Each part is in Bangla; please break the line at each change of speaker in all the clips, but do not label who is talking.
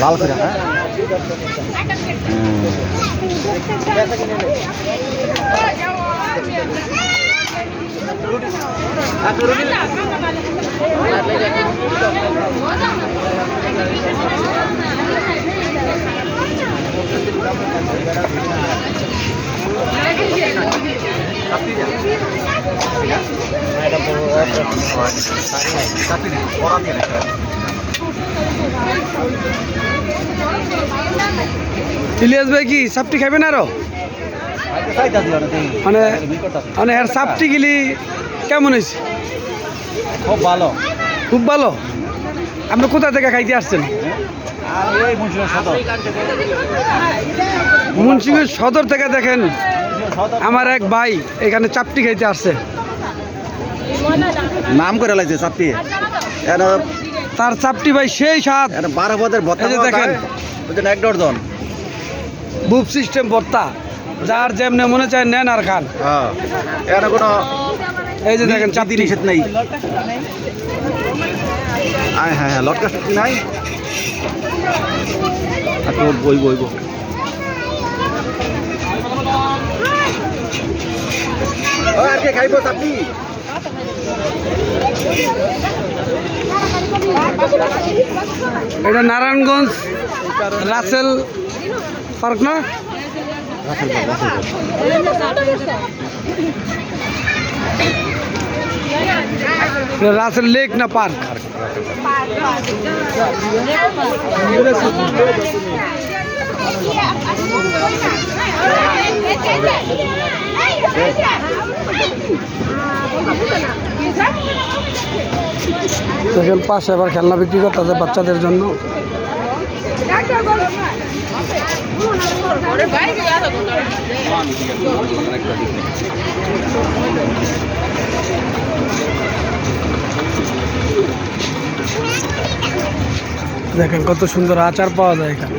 লাল করে হ্যাঁ?
ইলিয়াস ভাই কি সাপটি খাইবেন আরও? মানে মানে এর সাপটি গিলি কেমন হয়েছে?
খুব ভালো।
খুব ভালো? আপনি কোথা থেকে খাইতে আসছেন?
মুন্সিগঞ্জ সদর
থেকে দেখেন আমার এক ভাই এখানে চাপটি খাইতে আসছে।
নাম করে লাগছে চাপটি।
তার চাপটি ভাই সেই স্বাদ
বারো পদের ভত্তা
দেখেন।
এক ডর্জন
বুপ সিস্টেম ভর্তা যার যেমনে মনে চায় নেন আর খান।
হ্যাঁ। এর কোনো
এই যে দেখেন চাপটি।
নিষেধ নেই। হ্যাঁ হ্যাঁ লটকা শক্তি নাই। বই বই বই আর কে খাইব চাপটি?
এটা নারায়ণগঞ্জ রাসেল পার্ক না? রাসেল লেক না পার্ক। দেখেন পাশে আবার খেলনা বিক্রি করতেছে বাচ্চাদের জন্য। দেখেন কত সুন্দর আচার পাওয়া যায় এখানে।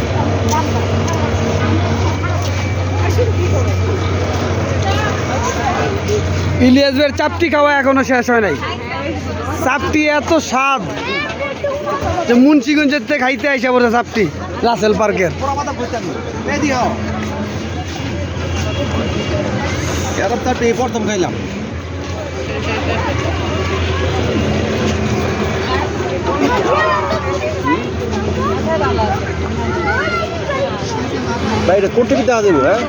ইলিয়াস ভাইয়ের চাপটি খাওয়া এখনও শেষ হয় নাই। চাপটি এত স্বাদ যে মুন্সিগঞ্জের থেকে খাইতে আইসা পড়ে চাপটি, রাসেল পার্কের।
প্রথম খাইলাম। বাইরে কোন থেকে দেওয়া দেবো হ্যাঁ?